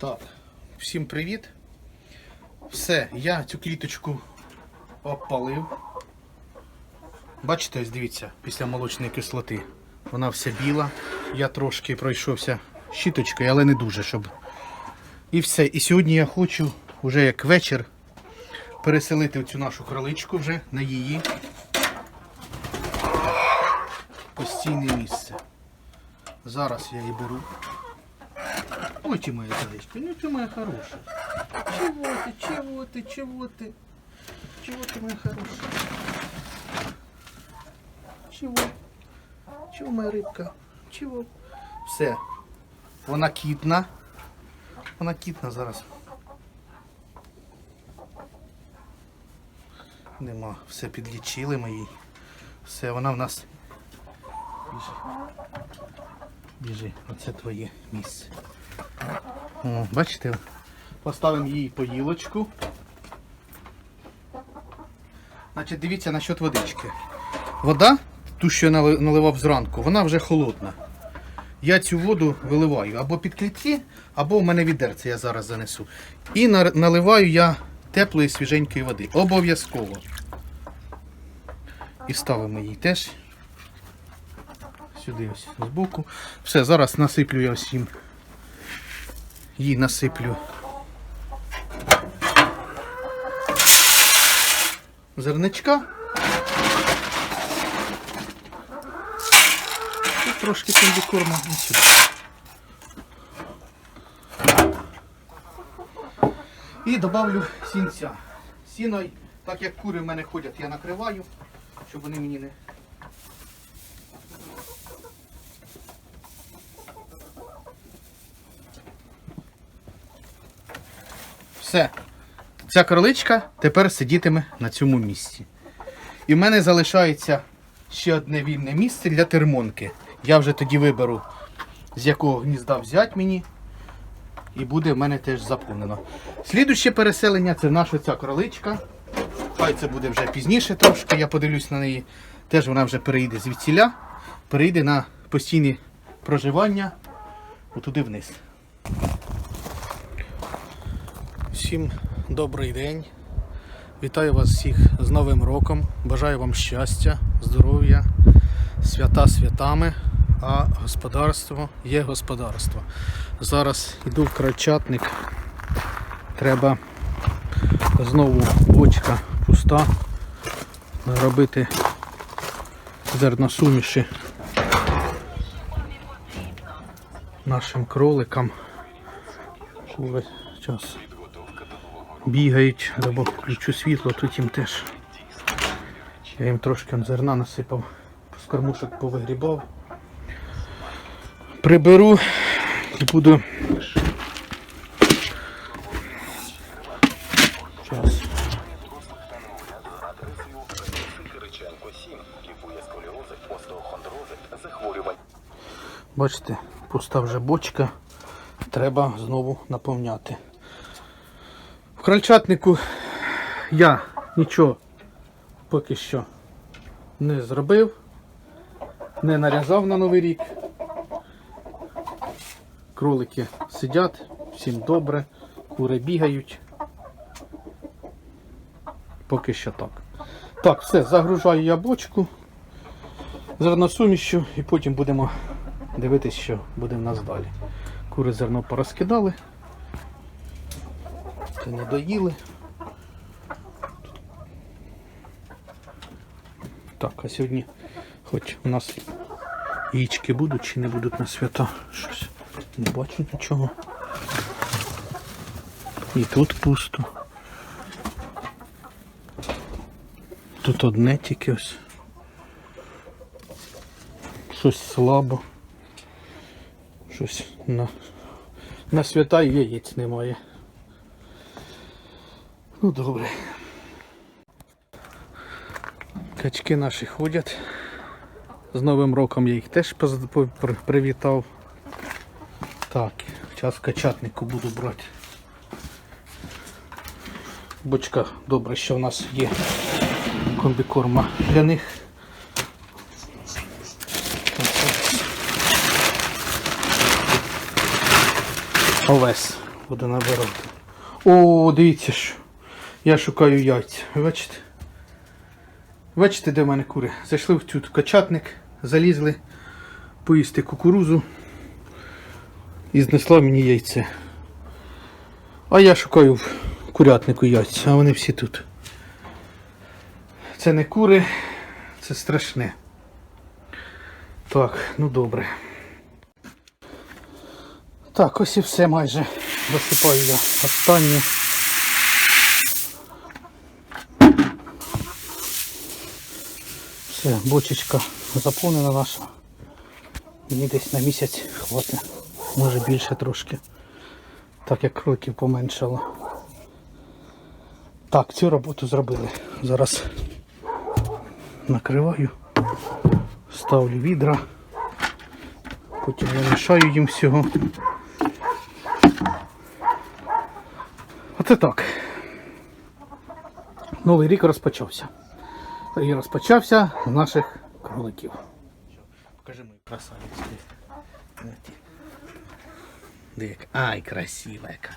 Так, всім привіт. Все, я цю кліточку опалив. Бачите, ось дивіться, після молочної кислоти. Вона вся біла. Я трошки пройшовся щіточкою, але не дуже, щоб. І все. І сьогодні я хочу, вже як вечір, переселити цю нашу кроличку вже на її постійне місце. Зараз я її беру. Ой, ты моя зайчка, ну ты моя хорошая. Чего ты, чего ты, чего ты? Чего ты, моя хорошая? Чего? Чего, моя рибка? Чего? Все. Вона кітна. Вона кітна зараз. Нема. Все підлічили ми їй. Все, вона в нас. Біжи. Біжи, оце твоє місце. О, бачите, поставимо їй поїлочку. Значить, дивіться насчет водички. Вода, ту, що я наливав зранку, вона вже холодна. Я цю воду виливаю або під клітки, або в мене відерце я зараз занесу. І наливаю я теплої свіженької води. Обов'язково. І ставимо її теж сюди ось збоку. Все, зараз насиплю я їм. Їй насиплю. Зерничка. І трошки комбікорма сюди. І добавлю сінця. Сіно, так як кури в мене ходять, я накриваю, щоб вони мені не Все. Ця кроличка тепер сидітиме на цьому місці. І в мене залишається ще одне вільне місце для термонки. Я вже тоді виберу, з якого гнізда взяти мені. І буде в мене теж заповнено. Слідуще переселення це наша ця кроличка. Хай це буде вже пізніше трошки, я подивлюсь на неї. Теж вона вже переїде звідсіля, переїде на постійне проживання отуди вниз. Всім добрий день. Вітаю вас всіх з Новим роком. Бажаю вам щастя, здоров'я, свята святами, а господарство є господарство. Зараз йду в крачатник. Треба знову бочка пуста. Робити зерносуміші нашим кроликам. Час бігають, або включу світло, тут їм теж. Я їм трошки зерна насипав, з кормушок повигрібав. Приберу і буду. Час. Кириченко 7 лікує сколіози, остеохондрози, захворювань. Бачите, пуста вже бочка. Треба знову наповняти. Крольчатнику я нічого поки що не зробив, не нарізав на новий рік. Кролики сидять, всім добре, кури бігають. Поки що так. Так, все, загружаю я бочку зерносумішю і потім будемо дивитись, що буде в нас далі. Кури зерно порозкидали. Це не доїли. Так, а сьогодні хоч у нас яєчки будуть чи не будуть на свята. Щось не бачу нічого. І тут пусто. Тут одне тільки ось. Щось слабо. Щось на, на свята яєць немає. Ну добре. Качки наші ходять. З Новим роком я їх теж привітав. Так, зараз качатнику буду брати. Бочка, добре, що в нас є комбікорма для них. Овес. Буду набирати. О, дивіться ж. Я шукаю яйця. Бачите? Бачите, де в мене кури? Зайшли в цю качатник, залізли поїсти кукурузу і знесла мені яйце. А я шукаю в курятнику яйця, а вони всі тут. Це не кури, це страшне. Так, ну добре. Так, ось і все майже. Досипаю я останнє. Все, бочечка заповнена наша. Мені десь на місяць хватить. Може більше трошки. Так як кроків поменшало. Так, цю роботу зробили. Зараз накриваю, ставлю відра, потім вимішаю їм всього. Оце так. Новий рік розпочався. І розпочався з наших кроликів. Покажи мою красавицю. Ай, красива яка.